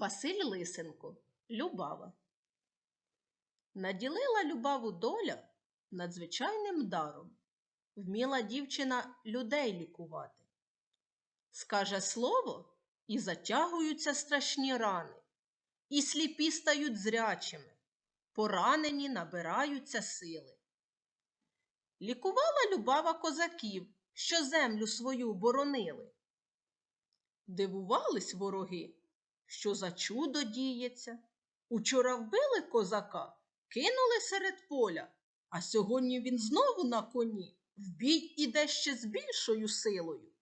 Василь Лисенко Любава. Наділила Любаву доля надзвичайним даром. Вміла дівчина людей лікувати. Скаже слово і затягуються страшні рани, і сліпі стають зрячими, поранені набираються сили. Лікувала Любава козаків, що землю свою боронили. Дивувались вороги, що за чудо діється. Учора вбили козака, кинули серед поля, а сьогодні він знову на коні, в бій іде ще з більшою силою.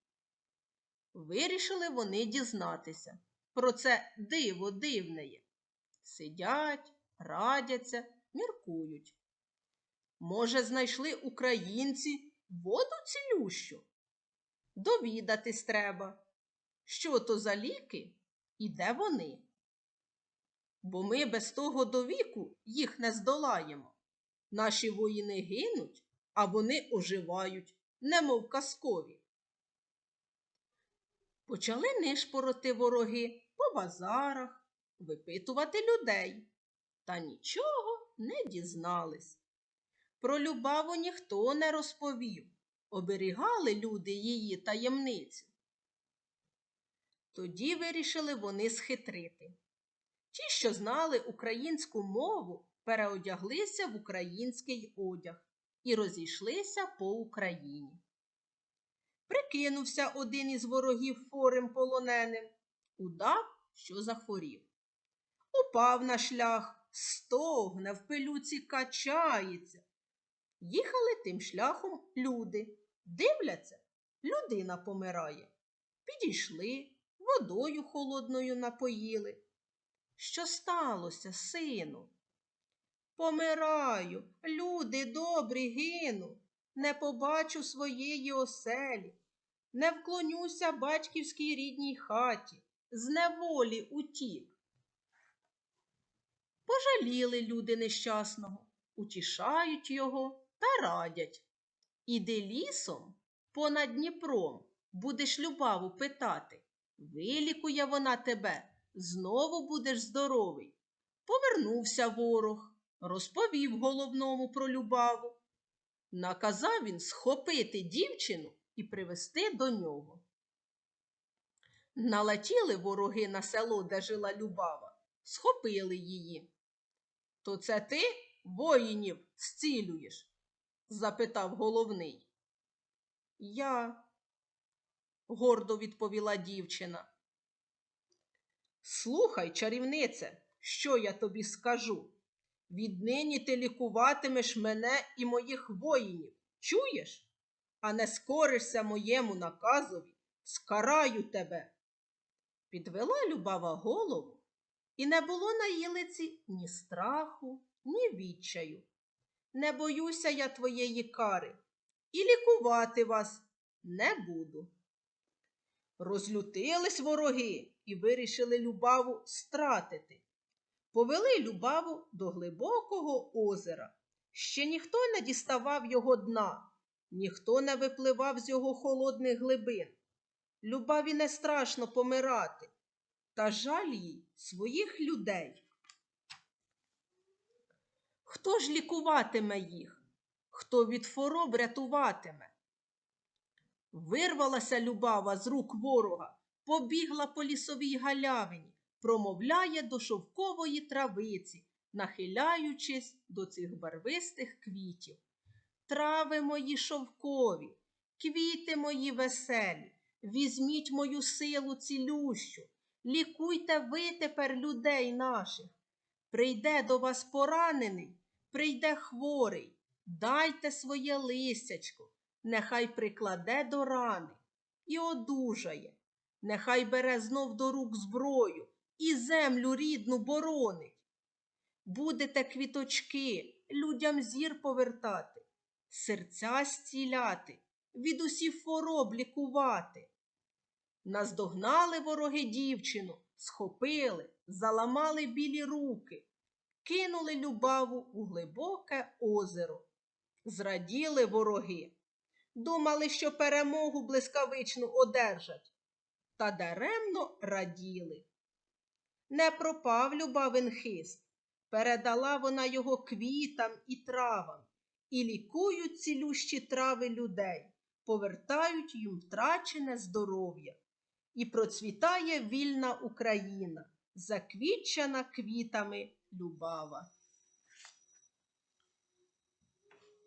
Вирішили вони дізнатися. Про це диво дивнеє. Сидять, радяться, міркують. Може, знайшли українці воду цілющу? Довідатись треба, що то за ліки і де вони. Бо ми без того до віку їх не здолаємо. Наші воїни гинуть, а вони оживають, немов казкові. Почали нишпороти вороги по базарах, випитувати людей, та нічого не дізнались. Про любаву ніхто не розповів, оберігали люди її таємницю. Тоді вирішили вони схитрити. Ті, що знали українську мову, переодяглися в український одяг і розійшлися по Україні. Прикинувся один із ворогів форим полоненим, удав, що захворів. Упав на шлях, стогне, в пилюці качається. Їхали тим шляхом люди. Дивляться, людина помирає. Підійшли, водою холодною напоїли. Що сталося, сину? Помираю, люди добрі гину, не побачу своєї оселі, не вклонюся батьківській рідній хаті, з неволі утік. Пожаліли люди нещасного, утішають його та радять. Іди лісом понад Дніпром, будеш любаву питати. Вилікує вона тебе, знову будеш здоровий. Повернувся ворог, розповів головному про любаву. Наказав він схопити дівчину і привезти до нього. Налетіли вороги на село, де жила Любава, схопили її. То це ти воїнів зцілюєш? запитав головний. Я, гордо відповіла дівчина. Слухай, чарівнице, що я тобі скажу. Віднині ти лікуватимеш мене і моїх воїнів. Чуєш? А не скоришся моєму наказові, скараю тебе. Підвела Любава голову, і не було на їлиці ні страху, ні відчаю. Не боюся я твоєї кари, і лікувати вас не буду. Розлютились вороги і вирішили Любаву стратити. Повели Любаву до глибокого озера. Ще ніхто не діставав його дна, ніхто не випливав з його холодних глибин. Любаві не страшно помирати, та жаль їй своїх людей. Хто ж лікуватиме їх? Хто від хвороб рятуватиме? Вирвалася Любава з рук ворога, побігла по лісовій галявині, промовляє до шовкової травиці, нахиляючись до цих барвистих квітів. Трави мої шовкові, квіти мої веселі, візьміть мою силу цілющу, лікуйте ви тепер людей наших. Прийде до вас поранений, прийде хворий, дайте своє листячко, нехай прикладе до рани і одужає, нехай бере знов до рук зброю і землю рідну боронить. Будете квіточки людям зір повертати, серця зціляти, від усіх хвороб лікувати. Наздогнали вороги дівчину, схопили, заламали білі руки, кинули любаву у глибоке озеро. Зраділи вороги, думали, що перемогу блискавичну одержать, та даремно раділи. Не пропав Любавин хист. Передала вона його квітам і травам, і лікують цілющі трави людей, повертають їм втрачене здоров'я. І процвітає вільна Україна, заквітчана квітами Любава.